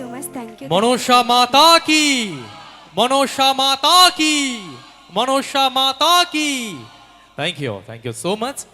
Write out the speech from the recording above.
so much. Thank you. Manosha Mata ki. Manosha Mata ki. Manosha Mata ki. Thank you. Thank you so much.